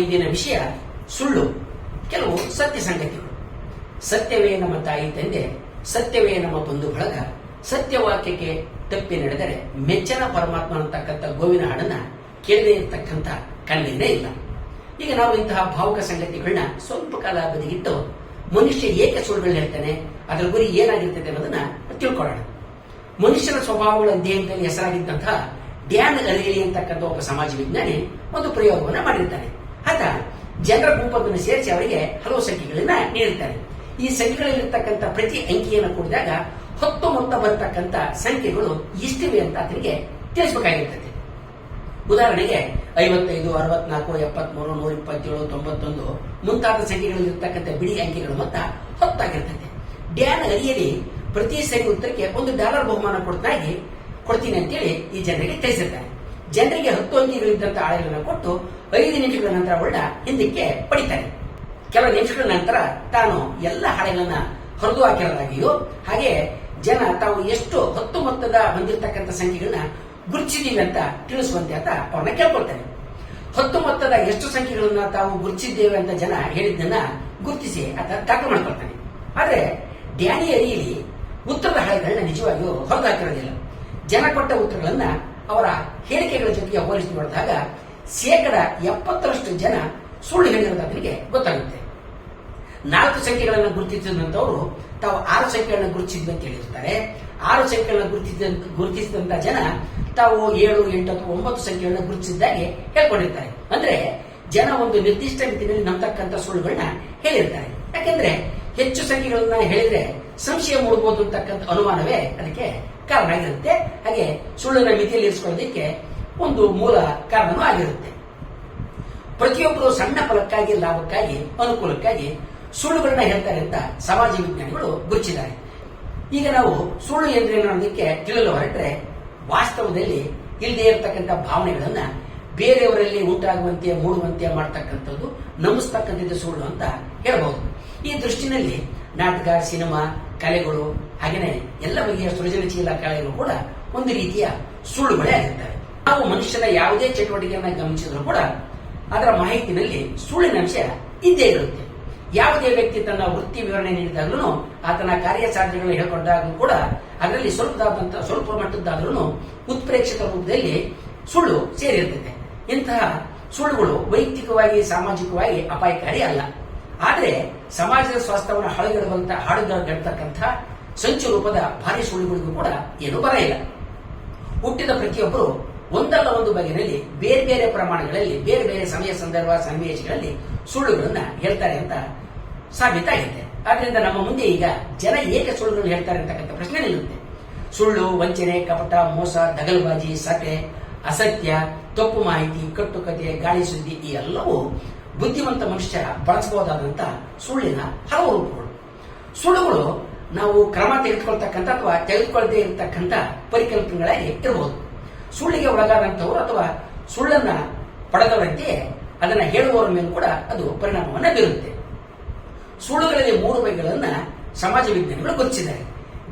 ಇಂದಿನ ವಿಷಯ ಸುಳ್ಳು. ಕೆಲವು ಸತ್ಯ ಸಂಗತಿಗಳು. ಸತ್ಯವೇ ನಮ್ಮ ತಾಯಿ ತಂದೆ, ಸತ್ಯವೇ ನಮ್ಮ ಬಂಧು ಬಳಗ. ಸತ್ಯವಾಕ್ಯಕ್ಕೆ ತಪ್ಪಿ ನಡೆದರೆ ಮೆಚ್ಚನ ಪರಮಾತ್ಮ ಅಂತಕ್ಕಂಥ ಗೋವಿನ ಹಾಡನ್ನ ಕೇಳದೇ ಇರತಕ್ಕಂಥ ಕಣ್ಣಿನೇ ಇಲ್ಲ. ಈಗ ನಾವು ಇಂತಹ ಭಾವುಕ ಸಂಗತಿಗಳನ್ನ ಸ್ವಲ್ಪ ಕಾಲ ಬದಿಗಿಟ್ಟು ಮನುಷ್ಯ ಏಕೆ ಸುಳ್ಳುಗಳು ಹೇಳ್ತಾನೆ, ಅದರ ಗುರಿ ಏನಾಗಿರ್ತದೆ ಅನ್ನೋದನ್ನ ತಿಳ್ಕೊಳ್ಳೋಣ. ಮನುಷ್ಯನ ಸ್ವಭಾವಗಳ ಅಧ್ಯಯನದಲ್ಲಿ ಹೆಸರಾಗಿದ್ದಂತಹ ಡ್ಯಾನ್ ಅರಿಯಲಿ ಅಂತಕ್ಕಂಥ ಒಬ್ಬ ಸಮಾಜ ವಿಜ್ಞಾನಿ ಒಂದು ಪ್ರಯೋಗವನ್ನ ಮಾಡಿರ್ತಾನೆ. ಜನರ ಗುಂಪನ್ನು ಸೇರಿಸಿ ಅವರಿಗೆ ಹಲವು ಸಂಖ್ಯೆಗಳನ್ನ ನೀಡುತ್ತಾರೆ. ಈ ಸಂಖ್ಯೆಗಳಲ್ಲಿರ್ತಕ್ಕಂಥ ಪ್ರತಿ ಅಂಕಿಯನ್ನು ಕೂಡಿದಾಗ ಹತ್ತು ಮೊತ್ತ ಬರ್ತಕ್ಕಂಥ ಸಂಖ್ಯೆಗಳು ಇಷ್ಟಿವೆ ಅಂತ ಆತನಿಗೆ ತಿಳಿಸಬೇಕಾಗಿರ್ತದೆ. ಉದಾಹರಣೆಗೆ ಐವತ್ತೈದು, ಅರವತ್ನಾಲ್ಕು, ಎಪ್ಪತ್ಮೂರು ನೂರ ಇಪ್ಪತ್ತೇಳು ತೊಂಬತ್ತೊಂದು ಮುಂತಾದ ಸಂಖ್ಯೆಗಳಲ್ಲಿರ್ತಕ್ಕಂಥ ಬಿಡಿ ಅಂಕಿಗಳು ಮೊತ್ತ ಹತ್ತಾಗಿರ್ತದೆ. ಡ್ಯಾನ್ ಅಡಿಯಲ್ಲಿ ಪ್ರತಿ ಸರಿ ಉತ್ತರಕ್ಕೆ ಒಂದು ಡಾಲರ್ ಬಹುಮಾನ ಕೊಡ್ತಾಗಿ ಕೊಡ್ತೀನಿ ಅಂತೇಳಿ ಈ ಜನರಿಗೆ ತಿಳಿಸಿರ್ತಾನೆ ಜನರಿಗೆ ಹತ್ತು ಅಂಕಿಗಳಿದ್ದಂತ ಆಳೆಗಳನ್ನು ಕೊಟ್ಟು ಐದು ನಿಮಿಷಗಳ ನಂತರ ಒಳ್ಳ ಹಿಂದಕ್ಕೆ ಪಡಿತಾನೆ ಕೆಲವು ನಿಮಿಷಗಳ ನಂತರ ತಾನು ಎಲ್ಲ ಹಾಳೆಗಳನ್ನ ಹೊರದು ಹಾಕಿರೋದಾಗಿಯೋ ಹಾಗೆ ಜನ ತಾವು ಎಷ್ಟು ಹತ್ತು ಮೊತ್ತದ ಹೊಂದಿರತಕ್ಕಂಥ ಸಂಖ್ಯೆಗಳನ್ನ ಗುರುತಿಸಿದೀವಿ ಅಂತ ತಿಳಿಸುವಂತೆ ಅಂತ ಅವ್ರನ್ನ ಕೇಳ್ಕೊಳ್ತಾನೆ. ಹತ್ತು ಮೊತ್ತದ ಎಷ್ಟು ಸಂಖ್ಯೆಗಳನ್ನ ತಾವು ಗುರುತಿಸಿದ್ದೇವೆ ಅಂತ ಜನ ಹೇಳಿದ್ದನ್ನ ಗುರುತಿಸಿ ಆತ ದಾಖಲು ಮಾಡ್ಕೊಳ್ತಾನೆ. ಆದ್ರೆ ಡ್ಯಾನಿ ಅರಿಯಲ್ಲಿ ಉತ್ತರದ ಹಾಳೆಗಳನ್ನ ನಿಜವಾಗಿಯೂ ಹೊರದು ಹಾಕಿರೋದಿಲ್ಲ. ಜನ ಕೊಟ್ಟ ಉತ್ತರಗಳನ್ನ ಅವರ ಹೇಳಿಕೆಗಳ ಜೊತೆಗೆ ಹೋಲಿಸಿ ನೋಡಿದಾಗ ಶೇಕಡ ಎಪ್ಪತ್ತರಷ್ಟು ಜನ ಸುಳ್ಳು ಹೇಳಿರೋದು ಅವರಿಗೆ ಗೊತ್ತಾಗುತ್ತೆ. ನಾಲ್ಕು ಸಂಖ್ಯೆಗಳನ್ನು ಗುರುತಿಸಿದಂಥವರು ತಾವು ಆರು ಸಂಖ್ಯೆಗಳನ್ನು ಗುರುತಿಸಿದ್ವಿ ಅಂತ ಹೇಳಿರ್ತಾರೆ. ಆರು ಸಂಖ್ಯೆಗಳನ್ನು ಗುರುತಿಸಿದ ಗುರುತಿಸಿದಂತ ಜನ ತಾವು ಏಳು, ಎಂಟು ಅಥವಾ ಒಂಬತ್ತು ಸಂಖ್ಯೆಗಳನ್ನ ಗುರುತಿಸಿದ್ದಾಗೆ ಹೇಳ್ಕೊಂಡಿರ್ತಾರೆ. ಅಂದ್ರೆ ಜನ ಒಂದು ನಿರ್ದಿಷ್ಟ ರೀತಿಯಲ್ಲಿ ನಂಬತಕ್ಕಂಥ ಸುಳ್ಳುಗಳನ್ನ ಹೇಳಿರ್ತಾರೆ. ಯಾಕೆಂದ್ರೆ ಹೆಚ್ಚು ಸಂಖ್ಯೆಗಳನ್ನ ಹೇಳಿದ್ರೆ ಸಂಶಯ ಮೂಡಬಹುದು ಅಂತಕ್ಕಂಥ ಅನುಮಾನವೇ ಅದಕ್ಕೆ ಕಾರಣ ಆಗಿರುತ್ತೆ ಹಾಗೆ ಸುಳ್ಳನ್ನ ಮಿತಿಯಲ್ಲಿ ಇರಿಸಿಕೊಳ್ಳೋದಕ್ಕೆ ಒಂದು ಮೂಲ ಕಾರಣನೂ ಆಗಿರುತ್ತೆ. ಪ್ರತಿಯೊಬ್ಬರು ಸಣ್ಣ ಫಲಕ್ಕಾಗಿ, ಲಾಭಕ್ಕಾಗಿ, ಅನುಕೂಲಕ್ಕಾಗಿ ಸುಳ್ಳುಗಳನ್ನ ಹೇಳ್ತಾರೆ ಅಂತ ಸಮಾಜ ವಿಜ್ಞಾನಿಗಳು ಗುರುತಿಸಿದ್ದಾರೆ. ಈಗ ನಾವು ಸುಳ್ಳು ಎಂದ್ರೇನು ಅನ್ನೋದಕ್ಕೆ ತಿಳಿಯಲು ಹೊರಟ್ರೆ ವಾಸ್ತವದಲ್ಲಿ ಇಲ್ಲದೆ ಇರತಕ್ಕಂಥ ಭಾವನೆಗಳನ್ನ ಬೇರೆಯವರಲ್ಲಿ ಉಂಟಾಗುವಂತೆ, ಮೂಡುವಂತೆ ಮಾಡ್ತಕ್ಕಂಥದ್ದು ನಂಬಿಸ್ತಕ್ಕಂಥದ್ದು ಸುಳ್ಳು ಅಂತ ಹೇಳಬಹುದು ಈ ದೃಷ್ಟಿನಲ್ಲಿ ನಾಟಕ, ಸಿನಿಮಾ, ಕಲೆಗಳು ಹಾಗೇನೆ ಎಲ್ಲ ಬಗೆಯ ಸೃಜನಶೀಲ ಕಲೆಗಳು ಕೂಡ ಒಂದು ರೀತಿಯ ಸುಳ್ಳುಗಳೇ ಆಗಿರ್ತವೆ. ನಾವು ಮನುಷ್ಯನ ಯಾವುದೇ ಚಟುವಟಿಕೆಯನ್ನ ಗಮನಿಸಿದ್ರು ಕೂಡ ಅದರ ಮಾಹಿತಿನಲ್ಲಿ ಸುಳ್ಳಿನ ಅಂಶ ಇದ್ದೇ ಇರುತ್ತೆ. ಯಾವುದೇ ವ್ಯಕ್ತಿ ತನ್ನ ವೃತ್ತಿ ವಿವರಣೆ ನೀಡಿದಾಗಲೂ ಆತನ ಕಾರ್ಯಸಾಧನೆಗಳನ್ನು ಹೇಳಿಕೊಂಡಾಗ ಕೂಡ ಅದರಲ್ಲಿ ಸ್ವಲ್ಪದಾದಂತಹ ಸ್ವಲ್ಪ ಮಟ್ಟದ್ದಾದ್ರೂ ಉತ್ಪ್ರೇಕ್ಷಕ ರೂಪದಲ್ಲಿ ಸುಳ್ಳು ಸೇರಿರ್ತದೆ ಇಂತಹ ಸುಳ್ಳುಗಳು ವೈಯಕ್ತಿಕವಾಗಿ, ಸಾಮಾಜಿಕವಾಗಿ ಅಪಾಯಕಾರಿ ಅಲ್ಲ. ಆದರೆ ಸಮಾಜದ ಸ್ವಾಸ್ಥ್ಯವನ್ನು ಹಾಳುಗೆಡುವಂತ ಹಾಳುಗೆಡ್ತಕ್ಕಂಥ ಸಂಚು ರೂಪದ ಭಾರಿ ಸುಳ್ಳುಗಳಿಗೂ ಕೂಡ ಏನು ಬರ ಇಲ್ಲ. ಹುಟ್ಟಿದ ಪ್ರತಿಯೊಬ್ಬರು ಒಂದಲ್ಲ ಒಂದು ಬಗೆಯಲ್ಲಿ ಬೇರೆ ಬೇರೆ ಪ್ರಮಾಣಗಳಲ್ಲಿ, ಬೇರೆ ಬೇರೆ ಸಮಯ ಸಂದರ್ಭ, ಸನ್ನಿವೇಶಗಳಲ್ಲಿ ಸುಳ್ಳುಗಳನ್ನು ಹೇಳ್ತಾರೆ ಅಂತ ಸಾಬೀತಾಗಿದೆ ಆದ್ರಿಂದ ನಮ್ಮ ಮುಂದೆ ಈಗ ಜನ ಏಕೆ ಸುಳ್ಳುಗಳನ್ನು ಹೇಳ್ತಾರೆ ಅಂತಕ್ಕಂಥ ಪ್ರಶ್ನೆ ನಿಲ್ಲುತ್ತೆ. ಸುಳ್ಳು, ವಂಚನೆ, ಕಪಟ, ಮೋಸ, ದಗಲ್ಬಾಜಿ, ಸತೆ, ಅಸತ್ಯ, ತಪ್ಪು ಮಾಹಿತಿ, ಕಟ್ಟುಕತೆ, ಗಾಳಿ ಸುದ್ದಿ ಈ ಎಲ್ಲವೂ ಬುದ್ಧಿವಂತ ಮನುಷ್ಯ ಬಳಸಬಹುದಾದಂತಹ ಸುಳ್ಳಿನ ಹಲವು ರೂಪಗಳು. ಸುಳ್ಳುಗಳು ನಾವು ಕ್ರಮ ತೆಗೆದುಕೊಳ್ತಕ್ಕಂಥ ಅಥವಾ ತೆಗೆದುಕೊಳ್ಳದೆ ಇರತಕ್ಕಂಥ ಪರಿಕಲ್ಪನೆಗಳ ಇರಬಹುದು ಸುಳ್ಳಿಗೆ ಒಳಗಾದಂಥವ್ರು ಅಥವಾ ಸುಳ್ಳನ್ನ ಪಡೆದವರಂತೆ ಅದನ್ನ ಹೇಳುವವರ ಮೇಲೂ ಕೂಡ ಅದು ಪರಿಣಾಮವನ್ನು ಬೀರುತ್ತೆ. ಸುಳ್ಳುಗಳಲ್ಲಿ ಮೂರು ಬಗೆಗಳನ್ನ ಸಮಾಜ ವಿಜ್ಞಾನಿಗಳು ಗುರುತಿಸಿದ್ದಾರೆ.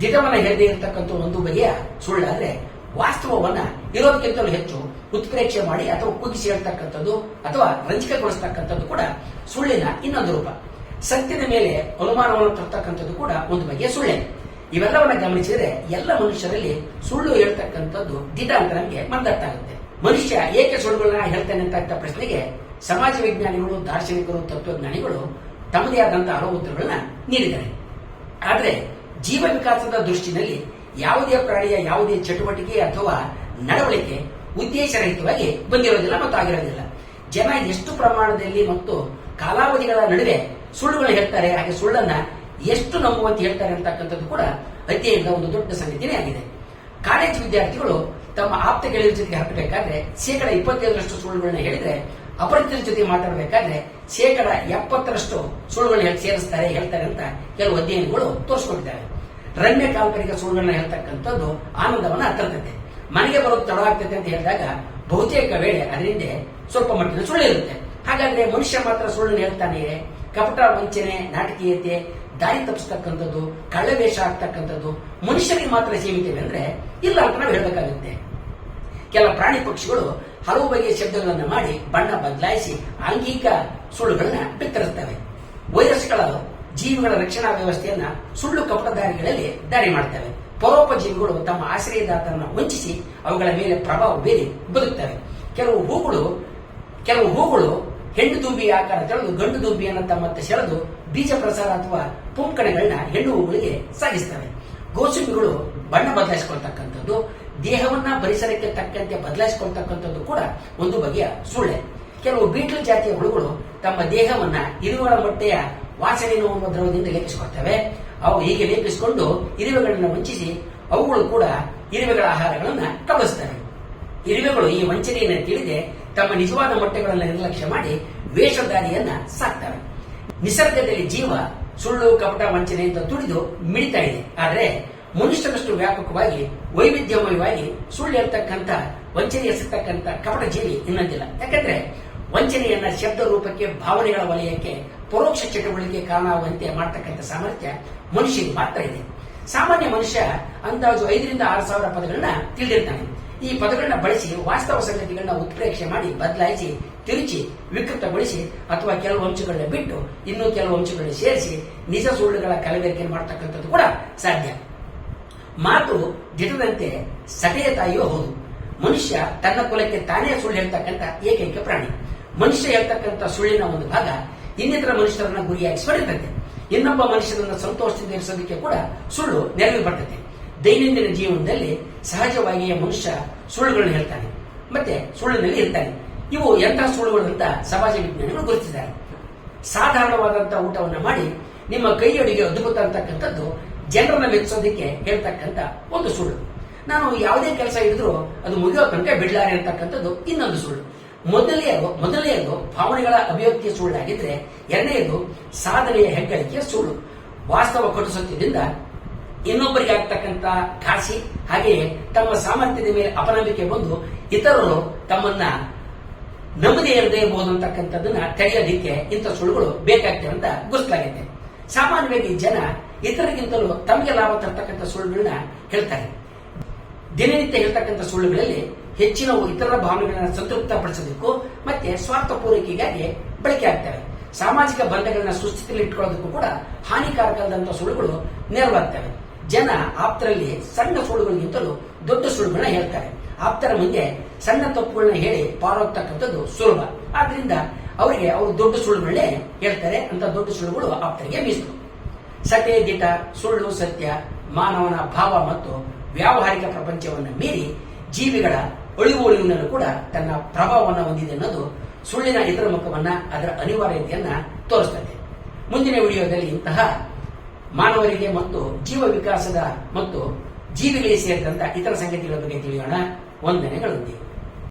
ದಿಟವನ್ನ ಹೇಳದೇ ಇರತಕ್ಕಂಥ ಒಂದು ಬಗೆಯ ಸುಳ್ಳಾದ್ರೆ ವಾಸ್ತವವನ್ನ ಇರೋದಕ್ಕಿಂತಲೂ ಹೆಚ್ಚು ಉತ್ಪ್ರೇಕ್ಷೆ ಮಾಡಿ ಅಥವಾ ಕುಗ್ಗಿಸಿ ಹೇಳ್ತಕ್ಕಂಥದ್ದು ಅಥವಾ ರಂಜಿಕೆಗೊಳಿಸ್ತಕ್ಕಂಥದ್ದು ಕೂಡ ಸುಳ್ಳಿನ ಇನ್ನೊಂದು ರೂಪ. ಸತ್ಯದ ಮೇಲೆ ಅನುಮಾನವನ್ನು ತರ್ತಕ್ಕಂಥದ್ದು ಕೂಡ ಒಂದು ಬಗೆಯ ಸುಳ್ಳೆ. ಇವೆಲ್ಲವನ್ನ ಗಮನಿಸಿದರೆ ಎಲ್ಲ ಮನುಷ್ಯರಲ್ಲಿ ಸುಳ್ಳು ಹೇಳ್ತಕ್ಕಂಥದ್ದು ದಿಟ ಅಂತ ನಮಗೆ ಆಗುತ್ತೆ. ಮನುಷ್ಯ ಏಕೆ ಸುಳ್ಳುಗಳನ್ನ ಹೇಳ್ತೇನೆ ಅಂತ ಪ್ರಶ್ನೆಗೆ ಸಮಾಜ ವಿಜ್ಞಾನಿಗಳು, ದಾರ್ಶನಿಕರು, ತತ್ವಜ್ಞಾನಿಗಳು ತಮ್ಮದೇ ಆದಂತಹ ಹಲವು ಉತ್ತರಗಳನ್ನ ನೀಡಿದ್ದಾರೆ. ಆದರೆ ಜೀವ ವಿಕಾಸದ ದೃಷ್ಟಿನಲ್ಲಿ ಯಾವುದೇ ಪ್ರಾಣಿಯ ಯಾವುದೇ ಚಟುವಟಿಕೆ ಅಥವಾ ನಡವಳಿಕೆ ಉದ್ದೇಶರಹಿತವಾಗಿ ಬಂದಿರೋದಿಲ್ಲ ಮತ್ತು ಆಗಿರೋದಿಲ್ಲ ಜನ ಎಷ್ಟು ಪ್ರಮಾಣದಲ್ಲಿ ಮತ್ತು ಕಾಲಾವಧಿಗಳ ನಡುವೆ ಸುಳ್ಳುಗಳು ಹೇಳ್ತಾರೆ, ಹಾಗೆ ಸುಳ್ಳನ್ನ ಎಷ್ಟು ನಂಬುವಂತ ಹೇಳ್ತಾರೆ ಅಂತಕ್ಕಂಥದ್ದು ಕೂಡ ಅಧ್ಯಯನದ ಒಂದು ದೊಡ್ಡ ಸಂಗತಿನೇ ಆಗಿದೆ. ಕಾಲೇಜು ವಿದ್ಯಾರ್ಥಿಗಳು ತಮ್ಮ ಆಪ್ತ ಗೆಳೆಯರ ಜೊತೆಗೆ ಹತ್ತಬೇಕಾದ್ರೆ ಶೇಕಡ ಇಪ್ಪತ್ತೈದರಷ್ಟು ಸುಳ್ಳುಗಳನ್ನ ಹೇಳಿದ್ರೆ ಅಪರಿಚಿತರ ಜೊತೆ ಮಾತಾಡಬೇಕಾದ್ರೆ ಶೇಕಡ ಎಪ್ಪತ್ತರಷ್ಟು ಸುಳ್ಳುಗಳನ್ನ ಸೇರಿಸ್ತಾರೆ, ಹೇಳ್ತಾರೆ ಅಂತ ಕೆಲವು ಅಧ್ಯಯನಗಳು ತೋರಿಸ್ಕೊಂಡಿದ್ದಾರೆ ರಮ್ಯ ಕಾಲ್ಪನಿಕ ಸುಳ್ಳುಗಳನ್ನ ಹೇಳ್ತಕ್ಕಂಥದ್ದು ಆನಂದವನ್ನ ತರ್ತದೆ. ಮನೆಗೆ ಬರೋದು ತಡವಾಗ್ತದೆ ಅಂತ ಹೇಳಿದಾಗ ಬಹುತೇಕ ವೇಳೆ ಅದರಿಂದ ಸ್ವಲ್ಪ ಮಟ್ಟಿನ ಸುಳ್ಳು ಇರುತ್ತೆ. ಹಾಗಾದ್ರೆ ಮನುಷ್ಯ ಮಾತ್ರ ಸುಳ್ಳು ಹೇಳ್ತಾನೆ, ಕಪಟ ವಂಚನೆ, ನಾಟಕೀಯತೆ, ದಾರಿ ತಪ್ಪಿಸ್ತಕ್ಕಂಥದ್ದು, ಕಳ್ಳವೇಷ ಆಗ್ತಕ್ಕಂಥದ್ದು ಮನುಷ್ಯರಿಗೆ ಮಾತ್ರ ಸೀಮಿತವೆ ಅಂದ್ರೆ ಇಲ್ಲ ಅಂತ ನಾವು ಹೇಳಬೇಕಾಗುತ್ತೆ. ಕೆಲ ಪ್ರಾಣಿ ಪಕ್ಷಿಗಳು ಹಲವು ಬಗೆಯ ಶಬ್ದಗಳನ್ನು ಮಾಡಿ ಬಣ್ಣ ಬದಲಾಯಿಸಿ ಆಂಗಿಕ ಸುಳ್ಳುಗಳನ್ನ ಬಿತ್ತರಿಸ್ತವೆ. ವೈರಸ್ಗಳ ಜೀವಿಗಳ ರಕ್ಷಣಾ ವ್ಯವಸ್ಥೆಯನ್ನ ಸುಳ್ಳು ಕಪಟದಾರಿಗಳಲ್ಲಿ ದಾರಿ ಮಾಡ್ತವೆ. ಪರೋಪಜೀವಿಗಳು ತಮ್ಮ ಆಶ್ರಯದಾತರನ್ನು ವಂಚಿಸಿ ಅವುಗಳ ಮೇಲೆ ಪ್ರಭಾವ ಬೀರಿ ಬದುಕ್ತವೆ. ಕೆಲವು ಹೂಗಳು ಕೆಲವು ಹೂಗಳು ಹೆಣ್ಣು ದುಂಬಿ ಆಕಾರ ತೆಳೆದು ಗಂಡು ದುಂಬಿಯನ್ನು ತಮ್ಮ ಸೆಳೆದು ಬೀಜ ಪ್ರಸಾರ ಅಥವಾ ಪುಂಕಣಗಳನ್ನ ಹೆಣ್ಣು ಹೂಗಳಿಗೆ ಸಾಗಿಸ್ತವೆ. ಗೋಸುಂಬಿಗಳು ಬಣ್ಣ ಬದಲಾಯಿಸಿಕೊಳ್ತಕ್ಕಂಥದ್ದು, ದೇಹವನ್ನ ಪರಿಸರಕ್ಕೆ ತಕ್ಕಂತೆ ಬದಲಾಯಿಸಿಕೊಳ್ತಕ್ಕಂಥದ್ದು ಕೂಡ ಒಂದು ಬಗೆಯ ಸುಳ್ಳೆ. ಕೆಲವು ಬೀಟ್ಲ್ ಜಾತಿಯ ಹುಳುಗಳು ತಮ್ಮ ದೇಹವನ್ನ ಇರುವಳ ಮೊಟ್ಟೆಯ ವಾಸನೆ ಅನ್ನುವ ದ್ರವದಿಂದ ಲೇಪಿಸಿಕೊಡ್ತವೆ ಅವು ಹೀಗೆ ಲೇಪಿಸಿಕೊಂಡು ಇರುವೆಗಳನ್ನು ವಂಚಿಸಿ ಅವುಗಳು ಕೂಡ ಇರುವೆಗಳ ಆಹಾರಗಳನ್ನು ಕಬಳಿಸ್ತವೆ ಇರುವೆಗಳು ಈ ವಂಚನೆಯನ್ನು ತಿಳಿದೆ, ತಮ್ಮ ನಿಜವಾದ ಮೊಟ್ಟೆಗಳನ್ನು ನಿರ್ಲಕ್ಷ್ಯ ಮಾಡಿ ವೇಷಧಾರಿಯನ್ನ ಸಾಕ್ತವೆ. ನಿಸರ್ಗದಲ್ಲಿ ಜೀವ, ಸುಳ್ಳು, ಕಪಟ ವಂಚನೆಯಿಂದ ತುಡಿದು ಮಿಡಿತಾ ಇದೆ. ಆದರೆ ಮನುಷ್ಯನಷ್ಟು ವ್ಯಾಪಕವಾಗಿ, ವೈವಿಧ್ಯಮಯವಾಗಿ ಸುಳ್ಳು ಇರತಕ್ಕಂಥ ವಂಚನೆ ಎಸತಕ್ಕಂಥ ಕಪಟ ಜೀವಿ ಇನ್ನೊಂದಿಲ್ಲ. ಯಾಕಂದ್ರೆ ವಂಚನೆಯನ್ನ ಶಬ್ದ ರೂಪಕ್ಕೆ, ಭಾವನೆಗಳ ವಲಯಕ್ಕೆ ಪರೋಕ್ಷ ಚಟುವಟಿಕೆ ಕಾರಣವಂತೆ ಮಾಡ್ತಕ್ಕಂಥ ಸಾಮರ್ಥ್ಯ ಮನುಷ್ಯನಿಗೆ ಮಾತ್ರ ಇದೆ. ಸಾಮಾನ್ಯ ಮನುಷ್ಯ ಅಂದಾಜು ಐದರಿಂದ ಆರು ಸಾವಿರ ಪದಗಳನ್ನ ತಿಳಿದಿರ್ತಾನೆ. ಈ ಪದಗಳನ್ನ ಬಳಸಿ ವಾಸ್ತವ ಸಂಗತಿಗಳನ್ನ ಉತ್ಪ್ರೇಕ್ಷೆ ಮಾಡಿ, ಬದಲಾಯಿಸಿ, ತಿರುಚಿ, ವಿಕೃತಗೊಳಿಸಿ ಅಥವಾ ಕೆಲವು ಅಂಶಗಳನ್ನ ಬಿಟ್ಟು ಇನ್ನೂ ಕೆಲವು ಅಂಶಗಳನ್ನ ಸೇರಿಸಿ ನಿಜ ಸುಳ್ಳುಗಳ ಕಲಬೆರಕೆ ಮಾಡ್ತಕ್ಕಂಥದ್ದು ಕೂಡ ಸಾಧ್ಯ. ಮಾತು ದಿಟದಂತೆ ಸಟೆಯ ತಾಯಿಯೋ ಹೌದು. ಮನುಷ್ಯ ತನ್ನ ಕುಲಕ್ಕೆ ತಾನೇ ಸುಳ್ಳು ಹೇಳ್ತಕ್ಕಂಥ ಏಕೈಕ ಪ್ರಾಣಿ. ಮನುಷ್ಯ ಹೇಳ್ತಕ್ಕಂಥ ಸುಳ್ಳಿನ ಒಂದು ಭಾಗ ಇನ್ನಿತರ ಮನುಷ್ಯರನ್ನ ಗುರಿಯಾಗಿಸಿ ಗುರಿಯಾಗಿಸ್ಕೊಂಡಿರ್ತದೆ ಇನ್ನೊಬ್ಬ ಮನುಷ್ಯರನ್ನ ಸಂತೋಷದಿಂದ ಇರಿಸೋದಕ್ಕೆ ಕೂಡ ಸುಳ್ಳು ನೆರವು ಬರ್ತದೆ ದೈನಂದಿನ ಜೀವನದಲ್ಲಿ ಸಹಜವಾಗಿಯೇ ಮನುಷ್ಯ ಸುಳ್ಳುಗಳನ್ನು ಹೇಳ್ತಾನೆ. ಮತ್ತೆ ಸುಳ್ಳಿನಲ್ಲಿ ಇರ್ತಾನೆ. ಇವು ಎಂತಹ ಸುಳ್ಳುಗಳು ಅಂತ ಸಮಾಜ ವಿಜ್ಞಾನಿಗಳು ಗುರುತಿಸಿದ್ದಾರೆ. ಸಾಧಾರಣವಾದಂತಹ ಊಟವನ್ನು ಮಾಡಿ ನಿಮ್ಮ ಕೈಯೊಳಗೆ ಅದ್ಭುತ ಅಂತಕ್ಕಂಥದ್ದು ಜನರನ್ನ ಮೆಚ್ಚಿಸೋದಕ್ಕೆ ಹೇಳ್ತಕ್ಕಂಥ ಒಂದು ಸುಳ್ಳು. ನಾನು ಯಾವುದೇ ಕೆಲಸ ಇದ್ರೂ ಅದು ಮುಗಿಯೋ ತನಕ ಬಿಡ್ಲಾರೆ ಅಂತಕ್ಕಂಥದ್ದು ಇನ್ನೊಂದು ಸುಳ್ಳು. ಮೊದಲನೆಯದು ಮೊದಲನೆಯದು ಭಾವನೆಗಳ ಅಭಿವ್ಯಕ್ತಿಯ ಸುಳ್ಳಾಗಿದ್ರೆ ಎರಡನೆಯದು ಸಾಧನೆಯ ಹೆಗ್ಗಳಿಕೆಯ ಸುಳ್ಳು ವಾಸ್ತವ ಕಟುಸತ್ಯದಿಂದ ಇನ್ನೊಬ್ಬರಿಗೆ ಆಗ್ತಕ್ಕಂಥ ಘಾಸಿ ಹಾಗೆಯೇ ತಮ್ಮ ಸಾಮರ್ಥ್ಯದ ಮೇಲೆ ಅಪನಂಬಿಕೆ ಬಂದು ಇತರರು ತಮ್ಮನ್ನ ನಂಬದೇ ಇರದೇ ಇರಬಹುದು ತಡೆಯೋದಿಕ್ಕೆ ಇಂಥ ಸುಳ್ಳುಗಳು ಬೇಕಾಗ್ತವೆ ಅಂತ ಗೊತ್ತಾಗಿದೆ ಸಾಮಾನ್ಯವಾಗಿ ಜನ ಇತರರಿಗಿಂತಲೂ ತಮಗೆ ಲಾಭ ತರ್ತಕ್ಕಂಥ ಸುಳ್ಳುಗಳನ್ನ ಹೇಳ್ತಾರೆ. ದಿನನಿತ್ಯ ಹೇಳ್ತಕ್ಕಂಥ ಸುಳ್ಳುಗಳಲ್ಲಿ ಹೆಚ್ಚಿನವು ಇತರ ಭಾವನೆಗಳನ್ನ ಸಂತೃಪ್ತಪಡಿಸಬೇಕು ಮತ್ತೆ ಸ್ವಾರ್ಥ ಪೂರೈಕೆಗಾಗಿ ಬಳಕೆ ಆಗ್ತವೆ. ಸಾಮಾಜಿಕ ಬಂಧಗಳನ್ನ ಸುಸ್ಥಿತಿಯಲ್ಲಿ ಇಟ್ಕೊಳ್ಳೋದಕ್ಕೂ ಕೂಡ ಹಾನಿಕಾರಕವಾದಂತಹ ಸುಳ್ಳುಗಳು ನೆರವಾಗ್ತವೆ. ಜನ ಆಪ್ತರಲ್ಲಿ ಸಣ್ಣ ಸುಳ್ಳುಗಳಿಗಿಂತಲೂ ದೊಡ್ಡ ಸುಳ್ಳುಗಳನ್ನ ಹೇಳ್ತಾರೆ. ಆಪ್ತರ ಮುಂದೆ ಸಣ್ಣ ತಪ್ಪುಗಳನ್ನ ಹೇಳಿ ಪಾರೋಗ್ತಕ್ಕಂಥದ್ದು ಸುಲಭ. ಆದ್ರಿಂದ ಅವರಿಗೆ ಅವರು ದೊಡ್ಡ ಸುಳ್ಳುಗಳನ್ನೇ ಹೇಳ್ತಾರೆ. ಅಂತ ದೊಡ್ಡ ಸುಳ್ಳುಗಳು ಆಪ್ತರಿಗೆ ಮೀಸಲು. ಸತ್ಯ ದಿಟ ಸುಳ್ಳು, ಸತ್ಯ, ಮಾನವನ ಭಾವ ಮತ್ತು ವ್ಯಾವಹಾರಿಕ ಪ್ರಪಂಚವನ್ನು ಮೀರಿ ಜೀವಿಗಳ ಅಳಿವು ಕೂಡ ತನ್ನ ಪ್ರಭಾವವನ್ನು ಹೊಂದಿದೆ ಅನ್ನೋದು ಸುಳ್ಳಿನ ಇತರ ಮುಖವನ್ನ ಅದರ ಅನಿವಾರ್ಯತೆಯನ್ನ ತೋರಿಸ್ತದೆ. ಮುಂದಿನ ವಿಡಿಯೋದಲ್ಲಿ ಇಂತಹ ಮಾನವರಿಗೆ ಮತ್ತು ಜೀವ ವಿಕಾಸದ ಮತ್ತು ಜೀವಿಗಳಿಗೆ ಸೇರಿದಂತ ಇತರ ಸಂಗತಿಗಳ ಬಗ್ಗೆ ತಿಳಿಯೋಣ. ವಂದನೆಗಳೊಂದಿಗೆ